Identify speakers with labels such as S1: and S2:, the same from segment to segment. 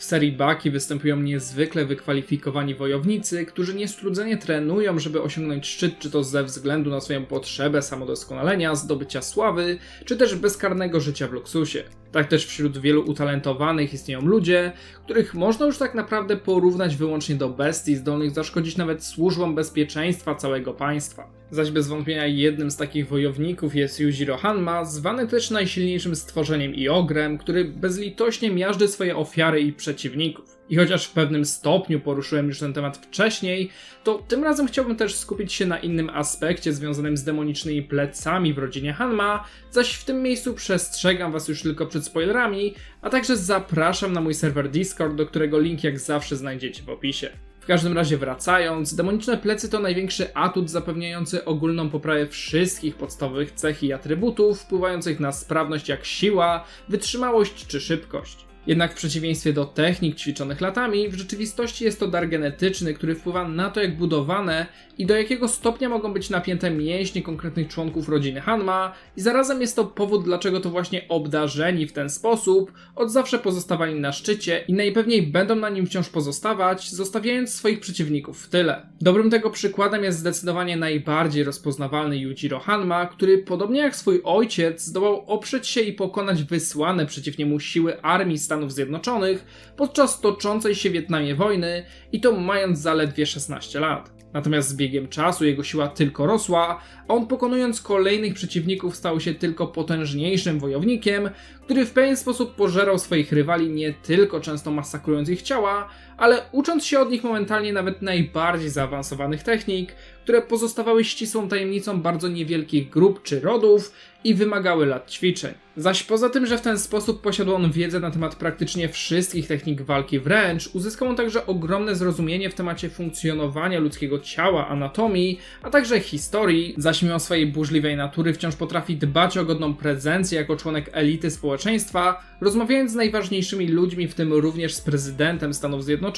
S1: W serii Baki występują niezwykle wykwalifikowani wojownicy, którzy niestrudzenie trenują, żeby osiągnąć szczyt, czy to ze względu na swoją potrzebę samodoskonalenia, zdobycia sławy, czy też bezkarnego życia w luksusie. Tak też wśród wielu utalentowanych istnieją ludzie, których można już tak naprawdę porównać wyłącznie do bestii, zdolnych zaszkodzić nawet służbom bezpieczeństwa całego państwa. Zaś bez wątpienia jednym z takich wojowników jest Yujiro Hanma, zwany też najsilniejszym stworzeniem i ogrem, który bezlitośnie miażdży swoje ofiary i przeciwników. I chociaż w pewnym stopniu poruszyłem już ten temat wcześniej, to tym razem chciałbym też skupić się na innym aspekcie związanym z demonicznymi plecami w rodzinie Hanma, zaś w tym miejscu przestrzegam was już tylko przed spoilerami, a także zapraszam na mój serwer Discord, do którego link jak zawsze znajdziecie w opisie. W każdym razie wracając, demoniczne plecy to największy atut zapewniający ogólną poprawę wszystkich podstawowych cech i atrybutów wpływających na sprawność jak siła, wytrzymałość czy szybkość. Jednak w przeciwieństwie do technik ćwiczonych latami, w rzeczywistości jest to dar genetyczny, który wpływa na to, jak budowane i do jakiego stopnia mogą być napięte mięśnie konkretnych członków rodziny Hanma, i zarazem jest to powód, dlaczego to właśnie obdarzeni w ten sposób od zawsze pozostawali na szczycie i najpewniej będą na nim wciąż pozostawać, zostawiając swoich przeciwników w tyle. Dobrym tego przykładem jest zdecydowanie najbardziej rozpoznawalny Yujiro Hanma, który podobnie jak swój ojciec zdołał oprzeć się i pokonać wysłane przeciw niemu siły armii Stanów Zjednoczonych podczas toczącej się w Wietnamie wojny i to mając zaledwie 16 lat. Natomiast z biegiem czasu jego siła tylko rosła, a on pokonując kolejnych przeciwników stał się tylko potężniejszym wojownikiem, który w pewien sposób pożerał swoich rywali nie tylko często masakrując ich ciała, ale ucząc się od nich momentalnie nawet najbardziej zaawansowanych technik, które pozostawały ścisłą tajemnicą bardzo niewielkich grup czy rodów i wymagały lat ćwiczeń. Zaś poza tym, że w ten sposób posiadł on wiedzę na temat praktycznie wszystkich technik walki wręcz, uzyskał on także ogromne zrozumienie w temacie funkcjonowania ludzkiego ciała, anatomii, a także historii, zaś mimo swojej burzliwej natury wciąż potrafi dbać o godną prezencję jako członek elity społeczeństwa, rozmawiając z najważniejszymi ludźmi, w tym również z prezydentem Stanów Zjednoczonych,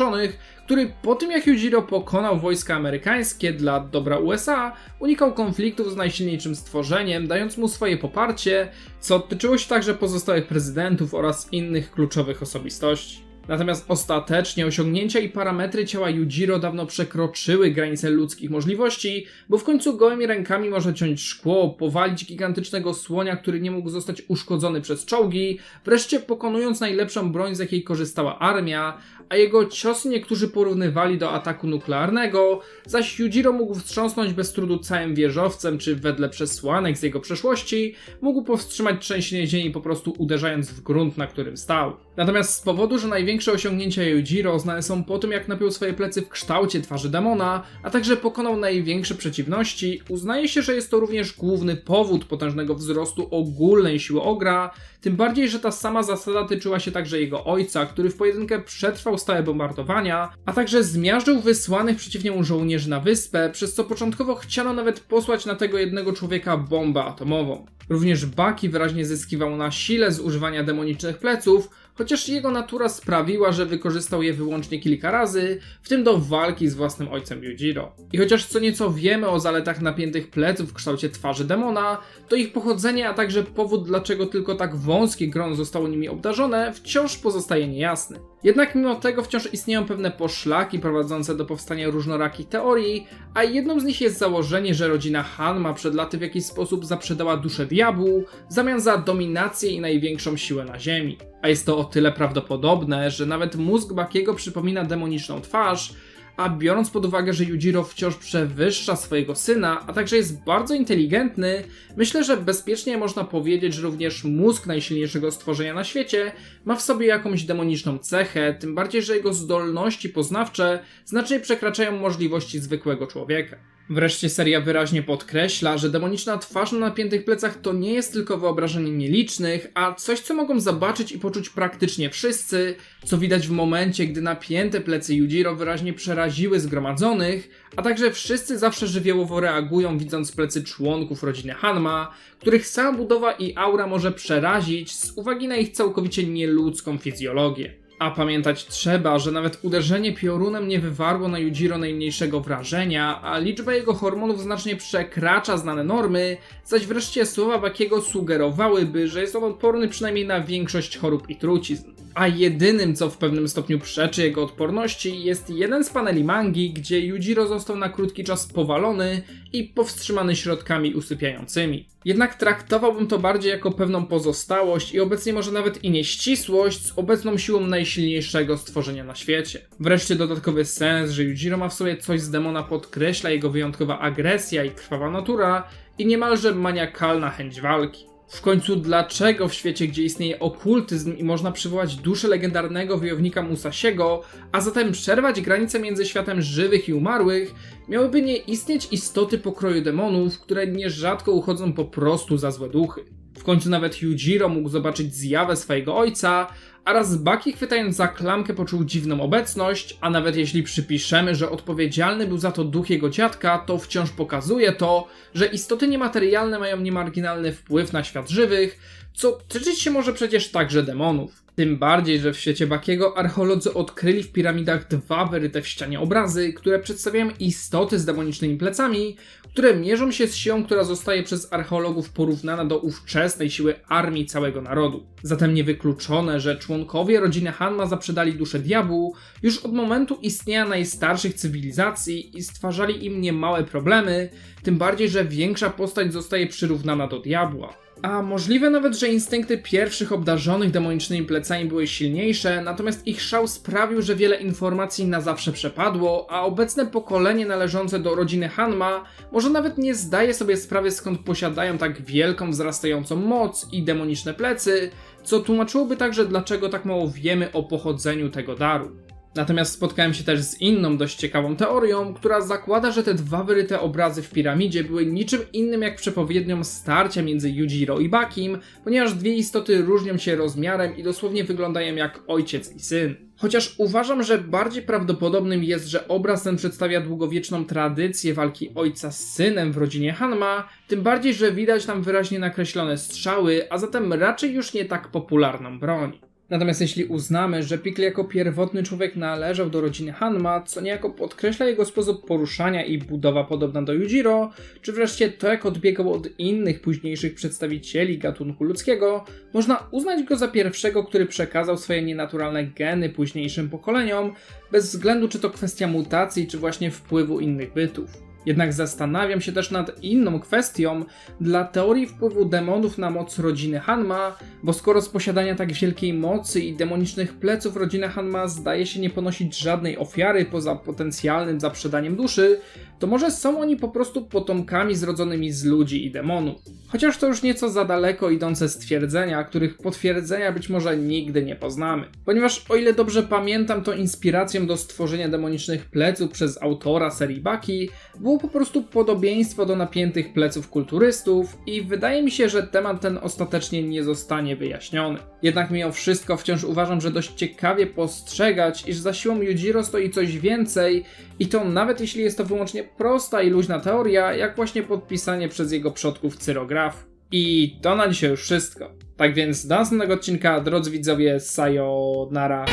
S1: który po tym jak Yujiro pokonał wojska amerykańskie dla dobra USA, unikał konfliktów z najsilniejszym stworzeniem, dając mu swoje poparcie, co tyczyło się także pozostałych prezydentów oraz innych kluczowych osobistości. Natomiast ostatecznie osiągnięcia i parametry ciała Yujiro dawno przekroczyły granice ludzkich możliwości, bo w końcu gołymi rękami może ciąć szkło, powalić gigantycznego słonia, który nie mógł zostać uszkodzony przez czołgi, wreszcie pokonując najlepszą broń z jakiej korzystała armia, a jego ciosy niektórzy porównywali do ataku nuklearnego, zaś Yujiro mógł wstrząsnąć bez trudu całym wieżowcem, czy wedle przesłanek z jego przeszłości, mógł powstrzymać trzęsienie ziemi po prostu uderzając w grunt, na którym stał. Natomiast z powodu, że największe osiągnięcia Yujiro znane są po tym, jak napiął swoje plecy w kształcie twarzy demona, a także pokonał największe przeciwności, uznaje się, że jest to również główny powód potężnego wzrostu ogólnej siły Ogra, tym bardziej, że ta sama zasada tyczyła się także jego ojca, który w pojedynkę przetrwał stałe bombardowania, a także zmiażdżył wysłanych przeciw niemu żołnierzy na wyspę, przez co początkowo chciano nawet posłać na tego jednego człowieka bombę atomową. Również Baki wyraźnie zyskiwał na sile z używania demonicznych pleców, chociaż jego natura sprawiła, że wykorzystał je wyłącznie kilka razy, w tym do walki z własnym ojcem Yujiro. I chociaż co nieco wiemy o zaletach napiętych pleców w kształcie twarzy demona, to ich pochodzenie, a także powód dlaczego tylko tak wąskie grono zostało nimi obdarzone, wciąż pozostaje niejasny. Jednak mimo tego wciąż istnieją pewne poszlaki prowadzące do powstania różnorakich teorii, a jedną z nich jest założenie, że rodzina Hanma przed laty w jakiś sposób zaprzedała duszę diabłu w zamian za dominację i największą siłę na ziemi. A jest to o tyle prawdopodobne, że nawet mózg Bakiego przypomina demoniczną twarz, a biorąc pod uwagę, że Yujiro wciąż przewyższa swojego syna, a także jest bardzo inteligentny, myślę, że bezpiecznie można powiedzieć, że również mózg najsilniejszego stworzenia na świecie ma w sobie jakąś demoniczną cechę, tym bardziej, że jego zdolności poznawcze znacznie przekraczają możliwości zwykłego człowieka. Wreszcie seria wyraźnie podkreśla, że demoniczna twarz na napiętych plecach to nie jest tylko wyobrażenie nielicznych, a coś, co mogą zobaczyć i poczuć praktycznie wszyscy, co widać w momencie, gdy napięte plecy Yujiro wyraźnie przeraziły zgromadzonych, a także wszyscy zawsze żywiołowo reagują widząc plecy członków rodziny Hanma, których sama budowa i aura może przerazić z uwagi na ich całkowicie nieludzką fizjologię. A pamiętać trzeba, że nawet uderzenie piorunem nie wywarło na Yujiro najmniejszego wrażenia, a liczba jego hormonów znacznie przekracza znane normy, zaś wreszcie słowa Bakiego sugerowałyby, że jest on odporny przynajmniej na większość chorób i trucizn. A jedynym, co w pewnym stopniu przeczy jego odporności, jest jeden z paneli mangi, gdzie Yujiro został na krótki czas powalony i powstrzymany środkami usypiającymi. Jednak traktowałbym to bardziej jako pewną pozostałość i obecnie może nawet i nieścisłość z obecną siłą najsilniejszego stworzenia na świecie. Wreszcie dodatkowy sens, że Yujiro ma w sobie coś z demona podkreśla jego wyjątkowa agresja i krwawa natura i niemalże maniakalna chęć walki. W końcu dlaczego w świecie, gdzie istnieje okultyzm i można przywołać duszę legendarnego wojownika Musasiego, a zatem przerwać granice między światem żywych i umarłych, miałyby nie istnieć istoty pokroju demonów, które nierzadko uchodzą po prostu za złe duchy. W końcu nawet Yujiro mógł zobaczyć zjawę swojego ojca, a raz Baki chwytając za klamkę poczuł dziwną obecność, a nawet jeśli przypiszemy, że odpowiedzialny był za to duch jego dziadka, to wciąż pokazuje to, że istoty niematerialne mają niemarginalny wpływ na świat żywych, co tyczyć się może przecież także demonów. Tym bardziej, że w świecie Bakiego archeolodzy odkryli w piramidach dwa wyryte w ścianie obrazy, które przedstawiają istoty z demonicznymi plecami, które mierzą się z siłą, która zostaje przez archeologów porównana do ówczesnej siły armii całego narodu. Zatem niewykluczone, że członkowie rodziny Hanma zaprzedali duszę diabłu już od momentu istnienia najstarszych cywilizacji i stwarzali im niemałe problemy, tym bardziej, że większa postać zostaje przyrównana do diabła. A możliwe nawet, że instynkty pierwszych obdarzonych demonicznymi plecami były silniejsze, natomiast ich szał sprawił, że wiele informacji na zawsze przepadło, a obecne pokolenie należące do rodziny Hanma może nawet nie zdaje sobie sprawy skąd posiadają tak wielką wzrastającą moc i demoniczne plecy, co tłumaczyłoby także dlaczego tak mało wiemy o pochodzeniu tego daru. Natomiast spotkałem się też z inną dość ciekawą teorią, która zakłada, że te dwa wyryte obrazy w piramidzie były niczym innym jak przepowiednią starcia między Yujiro i Bakim, ponieważ dwie istoty różnią się rozmiarem i dosłownie wyglądają jak ojciec i syn. Chociaż uważam, że bardziej prawdopodobnym jest, że obraz ten przedstawia długowieczną tradycję walki ojca z synem w rodzinie Hanma, tym bardziej, że widać tam wyraźnie nakreślone strzały, a zatem raczej już nie tak popularną broń. Natomiast jeśli uznamy, że Pickle jako pierwotny człowiek należał do rodziny Hanma, co niejako podkreśla jego sposób poruszania i budowa podobna do Yujiro, czy wreszcie to jak odbiegał od innych późniejszych przedstawicieli gatunku ludzkiego, można uznać go za pierwszego, który przekazał swoje nienaturalne geny późniejszym pokoleniom, bez względu czy to kwestia mutacji, czy właśnie wpływu innych bytów. Jednak zastanawiam się też nad inną kwestią dla teorii wpływu demonów na moc rodziny Hanma, bo skoro z posiadania tak wielkiej mocy i demonicznych pleców rodzina Hanma zdaje się nie ponosić żadnej ofiary poza potencjalnym zaprzedaniem duszy, to może są oni po prostu potomkami zrodzonymi z ludzi i demonów. Chociaż to już nieco za daleko idące stwierdzenia, których potwierdzenia być może nigdy nie poznamy. Ponieważ o ile dobrze pamiętam, to inspiracją do stworzenia demonicznych pleców przez autora serii Baki było po prostu podobieństwo do napiętych pleców kulturystów i wydaje mi się, że temat ten ostatecznie nie zostanie wyjaśniony. Jednak mimo wszystko wciąż uważam, że dość ciekawie postrzegać, iż za siłą Yujiro stoi coś więcej i to nawet jeśli jest to wyłącznie prosta i luźna teoria, jak właśnie podpisanie przez jego przodków cyrograf. I to na dzisiaj już wszystko. Tak więc do następnego odcinka, drodzy widzowie, sayonara.